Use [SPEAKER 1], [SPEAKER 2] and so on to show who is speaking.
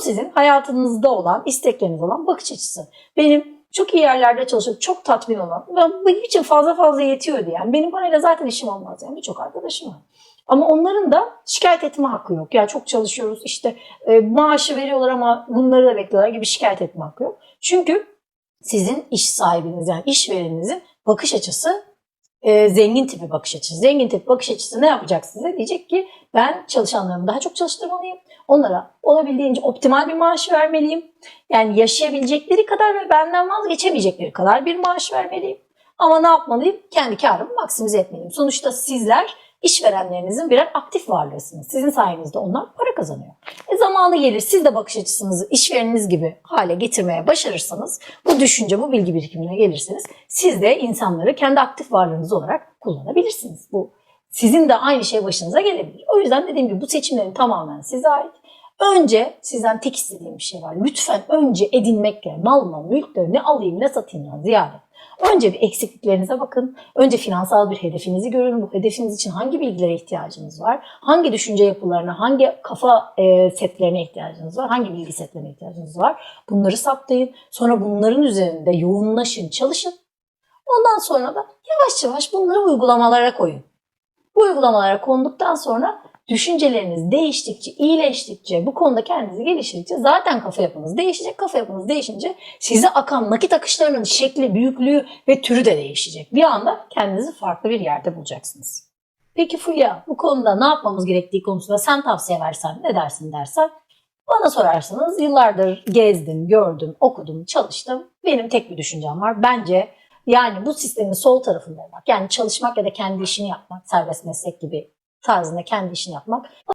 [SPEAKER 1] sizin hayatınızda olan, istekleriniz olan bakış açısı. Benim çok iyi yerlerde çalışıp çok tatmin olan, ben benim için fazla fazla yetiyor diyen, benim parayla zaten işim olmaz yani birçok arkadaşım var. Ama onların da şikayet etme hakkı yok. Yani çok çalışıyoruz işte e, maaşı veriyorlar ama bunları da bekliyorlar gibi şikayet etme hakkı yok. Çünkü sizin iş sahibiniz yani işvereninizin bakış açısı e, zengin tipi bakış açısı. Zengin tipi bakış açısı ne yapacak size? Diyecek ki ben çalışanlarımı daha çok çalıştırmalıyım. Onlara olabildiğince optimal bir maaş vermeliyim. Yani yaşayabilecekleri kadar ve benden vazgeçemeyecekleri kadar bir maaş vermeliyim. Ama ne yapmalıyım? Kendi karımı maksimize etmeliyim. Sonuçta sizler işverenlerinizin birer aktif varlığısınız. Sizin sayenizde onlar para kazanıyor. E zamanı gelir siz de bakış açısınızı işvereniniz gibi hale getirmeye başarırsanız, bu düşünce, bu bilgi birikimine gelirseniz siz de insanları kendi aktif varlığınız olarak kullanabilirsiniz. Bu sizin de aynı şey başınıza gelebilir. O yüzden dediğim gibi bu seçimlerin tamamen size ait. Önce sizden tek istediğim bir şey var. Lütfen önce edinmekle, mal mı, mülkle ne alayım ne satayımdan ziyade. Önce bir eksikliklerinize bakın. Önce finansal bir hedefinizi görün. Bu hedefiniz için hangi bilgilere ihtiyacınız var? Hangi düşünce yapılarına, hangi kafa e, setlerine ihtiyacınız var? Hangi bilgi setlerine ihtiyacınız var? Bunları saptayın. Sonra bunların üzerinde yoğunlaşın, çalışın. Ondan sonra da yavaş yavaş bunları uygulamalara koyun. Bu uygulamalara konduktan sonra düşünceleriniz değiştikçe, iyileştikçe, bu konuda kendinizi geliştirdikçe zaten kafa yapınız değişecek. Kafa yapınız değişince size akan nakit akışlarının şekli, büyüklüğü ve türü de değişecek. Bir anda kendinizi farklı bir yerde bulacaksınız. Peki Fulya bu konuda ne yapmamız gerektiği konusunda sen tavsiye versen ne dersin dersen bana sorarsanız yıllardır gezdim, gördüm, okudum, çalıştım. Benim tek bir düşüncem var. Bence yani bu sistemin sol tarafında olmak, yani çalışmak ya da kendi işini yapmak, serbest meslek gibi tarzında kendi işini yapmak